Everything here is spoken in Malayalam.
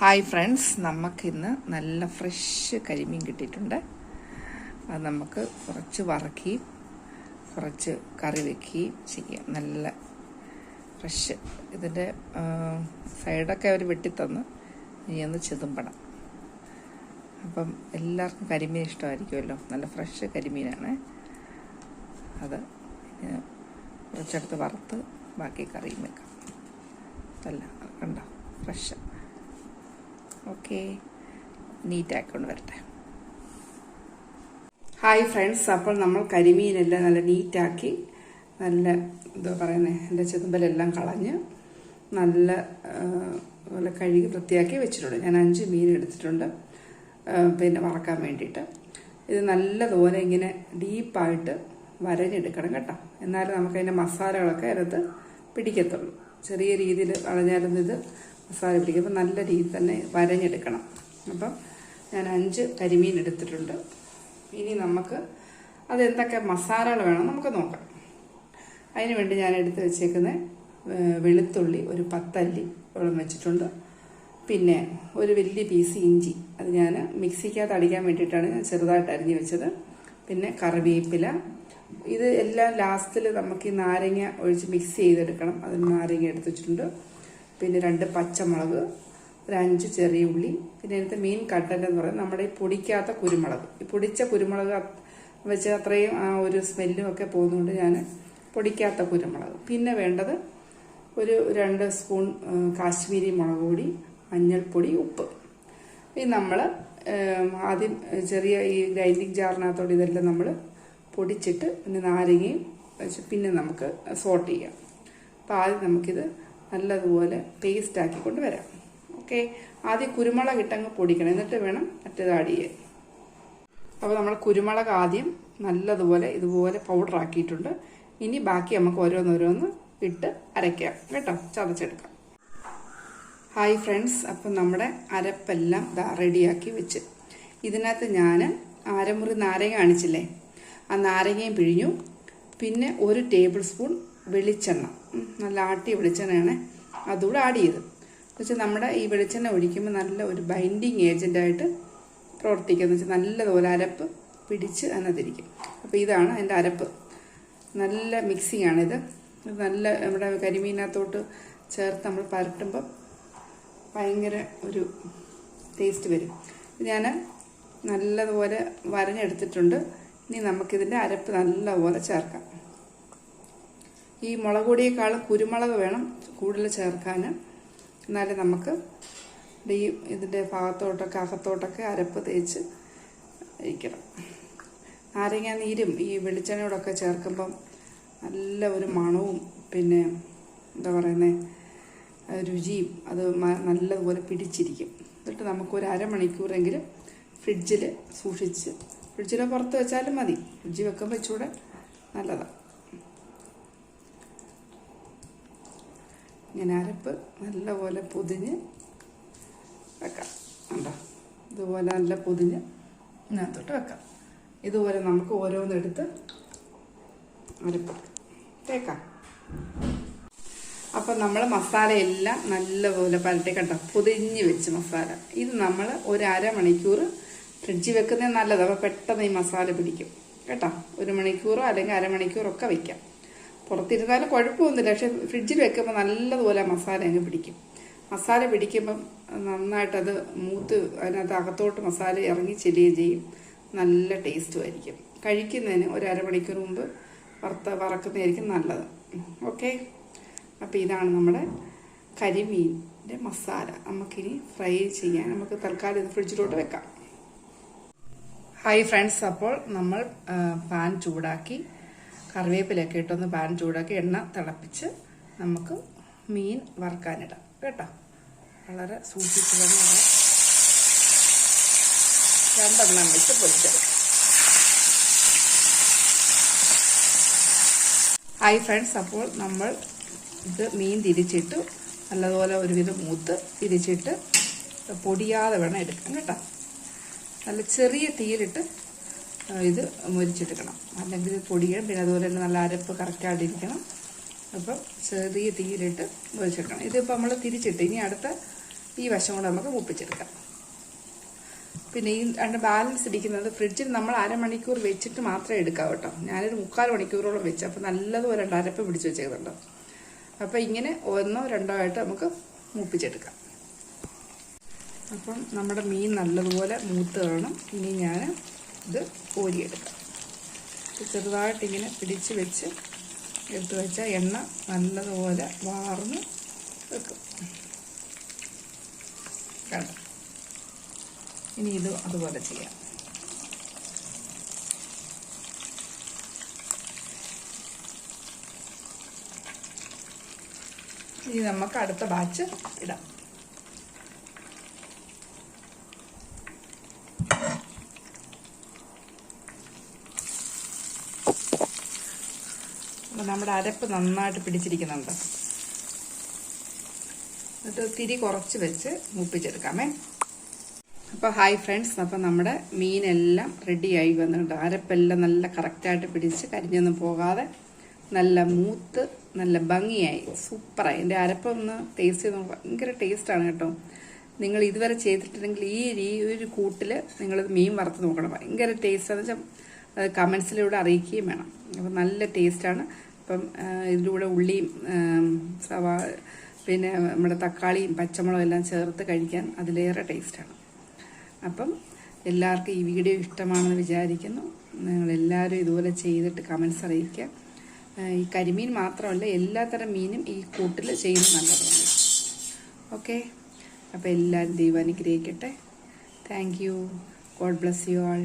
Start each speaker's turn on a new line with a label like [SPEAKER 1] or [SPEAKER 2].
[SPEAKER 1] ഹായ് ഫ്രണ്ട്സ് നമുക്കിന്ന് നല്ല ഫ്രഷ് കരിമീൻ കിട്ടിയിട്ടുണ്ട്. അത് നമുക്ക് കുറച്ച് വറക്കുകയും കുറച്ച് കറി വെക്കുകയും ചെയ്യാം. നല്ല ഫ്രഷ്. ഇതിന്റെ സൈഡൊക്കെ അവർ വെട്ടിത്തന്ന് ഇനി ഒന്ന് ചെതുമ്പണം. അപ്പം എല്ലാവർക്കും കരിമീൻ ഇഷ്ടമായിരിക്കുമല്ലോ? നല്ല ഫ്രഷ് കരിമീനാണ്. അത് കുറച്ചെടുത്ത് വറുത്ത് ബാക്കി കറിയും വെക്കാം. അല്ല കണ്ടോ? ഫ്രഷ്. ഓക്കെ. നീറ്റാക്കിക്കൊണ്ട് വരട്ടെ. Hi friends. അപ്പോൾ നമ്മൾ കരിമീനെല്ലാം നല്ല നീറ്റാക്കി നല്ല എന്താ പറയുന്നത് എന്റെ ചെതുമ്പലെല്ലാം കളഞ്ഞ് നല്ല നല്ല കഴുകി വൃത്തിയാക്കി വെച്ചിട്ടുണ്ട്. ഞാൻ അഞ്ച് മീൻ എടുത്തിട്ടുണ്ട്. പിന്നെ വറക്കാൻ വേണ്ടിയിട്ട്. ഇത് നല്ലതുപോലെ ഇങ്ങനെ ഡീപ്പായിട്ട് വരഞ്ഞെടുക്കണം കേട്ടോ. എന്നാലും നമുക്കതിന്റെ മസാലകളൊക്കെ അതിനകത്ത് പിടിക്കത്തുള്ളൂ. ചെറിയ രീതിയിൽ കളഞ്ഞാലൊന്നും ഇത് മസാല പിടിക്കും അപ്പം നല്ല രീതിയിൽ തന്നെ വരഞ്ഞെടുക്കണം. അപ്പം ഞാൻ അഞ്ച് കരിമീൻ എടുത്തിട്ടുണ്ട്. ഇനി നമുക്ക് അതെന്തൊക്കെ മസാലകൾ വേണം നമുക്ക് നോക്കാം. അതിന് വേണ്ടി ഞാൻ എടുത്ത് വെച്ചേക്കുന്ന വെളുത്തുള്ളി ഒരു പത്തല്ലി വെള്ളം വെച്ചിട്ടുണ്ട്. പിന്നെ ഒരു വലിയ പീസ് ഇഞ്ചി. അത് ഞാൻ മിക്സിക്കകത്ത് അടിക്കാൻ വേണ്ടിയിട്ടാണ് ഞാൻ ചെറുതായിട്ട് അരിഞ്ഞ് വെച്ചത്. പിന്നെ കറിവേപ്പില. ഇത് എല്ലാം ലാസ്റ്റിൽ നമുക്ക് ഈ നാരങ്ങ ഒഴിച്ച് മിക്സ് ചെയ്തെടുക്കണം. അതിന് നാരങ്ങ എടുത്ത് വെച്ചിട്ടുണ്ട്. പിന്നെ രണ്ട് പച്ചമുളക് ഒരു അഞ്ച് ചെറിയ ഉള്ളി പിന്നെ അതിനകത്ത് മെയിൻ കണ്ടന്റ് എന്ന് പറയുന്നത് നമ്മുടെ ഈ പൊടിക്കാത്ത കുരുമുളക്. ഈ പൊടിച്ച കുരുമുളക് വെച്ച് അത്രയും ആ ഒരു സ്മെല്ലും ഒക്കെ പോകുന്നതുകൊണ്ട് ഞാൻ പൊടിക്കാത്ത കുരുമുളക്. പിന്നെ വേണ്ടത് ഒരു രണ്ട് സ്പൂൺ കാശ്മീരി മുളക് പൊടി മഞ്ഞൾപ്പൊടി ഉപ്പ്. ഇത് നമ്മൾ ആദ്യം ചെറിയ ഈ ഗ്രൈൻഡിങ് ജാറിനകത്തോടെ ഇതെല്ലാം നമ്മൾ പൊടിച്ചിട്ട് പിന്നെ നാരങ്ങയും വെച്ച് പിന്നെ നമുക്ക് സോട്ട് ചെയ്യാം. അപ്പോൾ ആദ്യം നമുക്കിത് നല്ലതുപോലെ പേസ്റ്റ് ആക്കി കൊണ്ടുവരാം. ഓക്കെ ആദ്യം കുരുമുളക് ഇട്ടങ്ങ് പൊടിക്കണം. എന്നിട്ട് വേണം മറ്റേത് ആഡ് ചെയ്യാൻ. അപ്പോൾ നമ്മൾ കുരുമുളക് ആദ്യം നല്ലതുപോലെ ഇതുപോലെ പൗഡർ ആക്കിയിട്ടുണ്ട്. ഇനി ബാക്കി നമുക്ക് ഓരോന്നോരോന്ന് ഇട്ട് അരയ്ക്കാം. കേട്ടോ? ചതച്ചെടുക്കാം. ഹായ് ഫ്രണ്ട്സ് അപ്പം നമ്മുടെ അരപ്പെല്ലാം ഇതാ റെഡിയാക്കി വെച്ച്. ഇതിനകത്ത് ഞാൻ അരമുറി നാരങ്ങ കാണിച്ചില്ലേ? ആ നാരങ്ങയും പിഴിഞ്ഞു. പിന്നെ ഒരു ടേബിൾ സ്പൂൺ വെളിച്ചെണ്ണ. നല്ല ആട്ടിയ വെളിച്ചെണ്ണയാണ് അതുകൂടെ ആഡ് ചെയ്ത്. വെച്ചാൽ നമ്മുടെ ഈ വെളിച്ചെണ്ണ ഒഴിക്കുമ്പോൾ നല്ല ഒരു ബൈൻഡിങ് ഏജന്റായിട്ട് പ്രവർത്തിക്കുക എന്ന് വെച്ചാൽ നല്ലതുപോലെ അരപ്പ് പിടിച്ച് അതിനകത്തിരിക്കും. അപ്പോൾ ഇതാണ് എന്റെ അരപ്പ്. നല്ല മിക്സിംഗ് ആണിത്. നല്ല നമ്മുടെ കരിമീനകത്തോട്ട് ചേർത്ത് നമ്മൾ പരട്ടുമ്പം ഭയങ്കര ഒരു ടേസ്റ്റ് വരും. ഞാൻ നല്ലതുപോലെ വരഞ്ഞെടുത്തിട്ടുണ്ട്. ഇനി നമുക്കിതിന്റെ അരപ്പ് നല്ലപോലെ ചേർക്കാം. ഈ മുളക് പൊടിയേക്കാളും കുരുമുളക് വേണം കൂടുതൽ ചേർക്കാൻ. എന്നാലേ നമുക്ക് ഈ ഇതിന്റെ ഭാഗത്തോട്ടൊക്കെ അകത്തോട്ടൊക്കെ അരപ്പ് തേച്ച് ഇരിക്കണം നാരങ്ങ നീരും ഈ വെളിച്ചെണ്ണയോടൊക്കെ ചേർക്കുമ്പം നല്ല ഒരു മണവും പിന്നെ എന്താ പറയുന്നത് രുചിയും അത് നല്ലതുപോലെ പിടിച്ചിരിക്കും. എന്നിട്ട് നമുക്കൊരു അരമണിക്കൂറെങ്കിലും ഫ്രിഡ്ജിൽ സൂക്ഷിച്ച് ഫ്രിഡ്ജിൽ പുറത്ത് വെച്ചാലും മതി. ഫ്രിഡ്ജിൽ വെക്കുമ്പോൾ ഇച്ചൂടെ നല്ലതാണ് ഇങ്ങനെ അരപ്പ് നല്ലപോലെ പൊതിഞ്ഞ് വെക്കാം. കണ്ടോ? ഇതുപോലെ നല്ല പൊതിഞ്ഞ് ഇതിനകത്തോട്ട് വെക്കാം. ഇതുപോലെ നമുക്ക് ഓരോന്നെടുത്ത് അരപ്പ് തേക്കാം. അപ്പം നമ്മൾ മസാലയെല്ലാം നല്ലപോലെ പരട്ടി കണ്ടോ? പൊതിഞ്ഞ് വെച്ച് മസാല. ഇത് നമ്മൾ ഒരു അരമണിക്കൂർ ഫ്രിഡ്ജിൽ വെക്കുന്നത് നല്ലത്. അപ്പോൾ പെട്ടെന്ന് ഈ മസാല പിടിക്കും. കേട്ടോ? ഒരു മണിക്കൂറോ അല്ലെങ്കിൽ അരമണിക്കൂറോ ഒക്കെ വെക്കാം. പുറത്തിരുന്നാലും കുഴപ്പമൊന്നുമില്ല. പക്ഷെ ഫ്രിഡ്ജിൽ വെക്കുമ്പോൾ നല്ലതുപോലെ മസാല അങ്ങ് പിടിക്കും. മസാല പിടിക്കുമ്പം നന്നായിട്ടത് മൂത്ത് അതിനകത്ത് അകത്തോട്ട് മസാല ഇറങ്ങി ചെല്ലുകയും ചെയ്യും. നല്ല ടേസ്റ്റും ആയിരിക്കും. കഴിക്കുന്നതിന് ഒരു അരമണിക്കൂർ മുമ്പ് വറുത്ത വറക്കുന്നതായിരിക്കും നല്ലത്. ഓക്കെ? അപ്പോൾ ഇതാണ് നമ്മുടെ കരിമീന്റെ മസാല. നമുക്കിനി ഫ്രൈ ചെയ്യാൻ നമുക്ക് തൽക്കാലം ഇത് ഫ്രിഡ്ജിലോട്ട് വെക്കാം. Hi friends. അപ്പോൾ നമ്മൾ പാൻ ചൂടാക്കി കറിവേപ്പിലൊക്കെ ഇട്ടൊന്ന് പാൻ ചൂടാക്കി എണ്ണ തിളപ്പിച്ച് നമുക്ക് മീൻ വറുക്കാനിടാം. കേട്ടോ? വളരെ സൂക്ഷിച്ച് തന്നെ രണ്ടെണ്ണം വെച്ച് പൊരിച്ചെടുക്കാം ഹായ് ഫ്രണ്ട്സ് അപ്പോൾ നമ്മൾ ഇത് മീൻ തിരിച്ചിട്ട് നല്ലതുപോലെ ഒരുവിധം മൂത്ത് തിരിച്ചിട്ട് പൊടിയാതെ വേണം എടുക്കാൻ കേട്ടോ? നല്ല ചെറിയ തീയിലിട്ട് ഇത് മുരിച്ചെടുക്കണം. അല്ലെങ്കിൽ പൊടിയും പിന്നെ അതുപോലെ തന്നെ നല്ല അരപ്പ് കറക്റ്റായിട്ടിരിക്കണം അപ്പം ചെറിയ തീയിലിട്ട് മുരിച്ചെടുക്കണം. ഇതിപ്പോൾ നമ്മൾ തിരിച്ചിട്ട് ഇനി അടുത്ത ഈ വശം കൂടെ നമുക്ക് മുപ്പിച്ചെടുക്കാം. പിന്നെ ഈ രണ്ട് ബാലൻസ് ഇരിക്കുന്നത് ഫ്രിഡ്ജിൽ നമ്മൾ അരമണിക്കൂർ വെച്ചിട്ട് മാത്രമേ എടുക്കാവൂ കേട്ടോ. ഞാനൊരു മുക്കാൽ മണിക്കൂറോളം വെച്ച്. അപ്പോൾ നല്ലതുപോലെ രണ്ട് അരപ്പ് പിടിച്ച് വെച്ചേക്കുന്നുണ്ട്. അപ്പോൾ ഇങ്ങനെ ഒന്നോ രണ്ടോ ആയിട്ട് നമുക്ക് മൂപ്പിച്ചെടുക്കാം. അപ്പം നമ്മുടെ മീൻ നല്ലതുപോലെ മൂത്ത് കാണും. ഇനി ഞാൻ ഇത് കോരിയെടുക്കാം. ചെറുതായിട്ടിങ്ങനെ പിടിച്ച് വെച്ച് എടുത്ത് വെച്ചാൽ എണ്ണ നല്ലതുപോലെ വാർന്ന് വെക്കും. കണ്ടോ? ഇനി ഇത് അതുപോലെ ചെയ്യാം. ഇനി നമുക്ക് അടുത്ത ബാച്ച് ഇടാം. നമ്മുടെ അരപ്പ് നന്നായിട്ട് പിടിച്ചിരിക്കുന്നുണ്ട്. എന്നിട്ട് തിരി കുറച്ച് വെച്ച് മൂപ്പിച്ചെടുക്കാമേ. അപ്പോൾ ഹായ് ഫ്രണ്ട്സ് അപ്പോൾ നമ്മുടെ മീനെല്ലാം റെഡിയായി വന്നിട്ടുണ്ട്. അരപ്പെല്ലാം നല്ല കറക്റ്റായിട്ട് പിടിച്ച് കരിഞ്ഞൊന്നും പോകാതെ നല്ല മൂത്ത് നല്ല ഭംഗിയായി സൂപ്പറായി. എന്റെ അരപ്പൊന്ന് ടേസ്റ്റ് ചെയ്ത് ഭയങ്കര ടേസ്റ്റാണ് കേട്ടോ. നിങ്ങൾ ഇതുവരെ ചെയ്തിട്ടുണ്ടെങ്കിൽ ഈ ഈ ഒരു കൂട്ടിൽ നിങ്ങൾ മീൻ വറുത്ത് നോക്കണം. ഭയങ്കര ടേസ്റ്റാന്ന് വെച്ചാൽ കമൻസിലൂടെ അറിയിക്കുകയും വേണം. അപ്പം നല്ല ടേസ്റ്റാണ് അപ്പം ഇതിലൂടെ ഉള്ളിയും സവാ പിന്നെ നമ്മുടെ തക്കാളിയും പച്ചമുളകും എല്ലാം ചേർത്ത് കഴിക്കാൻ അതിലേറെ ടേസ്റ്റാണ്. അപ്പം എല്ലാവർക്കും ഈ വീഡിയോ ഇഷ്ടമാണെന്ന് വിചാരിക്കുന്നു. നിങ്ങൾ എല്ലാവരും ഇതുപോലെ ചെയ്തിട്ട് കമൻസ് അറിയിക്കുക. ഈ കരിമീൻ മാത്രമല്ല എല്ലാത്തരം മീനും ഈ കൂട്ടിൽ ചെയ്യുന്നത് നല്ലതാണ്. ഓക്കെ? അപ്പോൾ എല്ലാവരും ദൈവം അനുഗ്രഹിക്കട്ടെ. Thank you. God bless you all.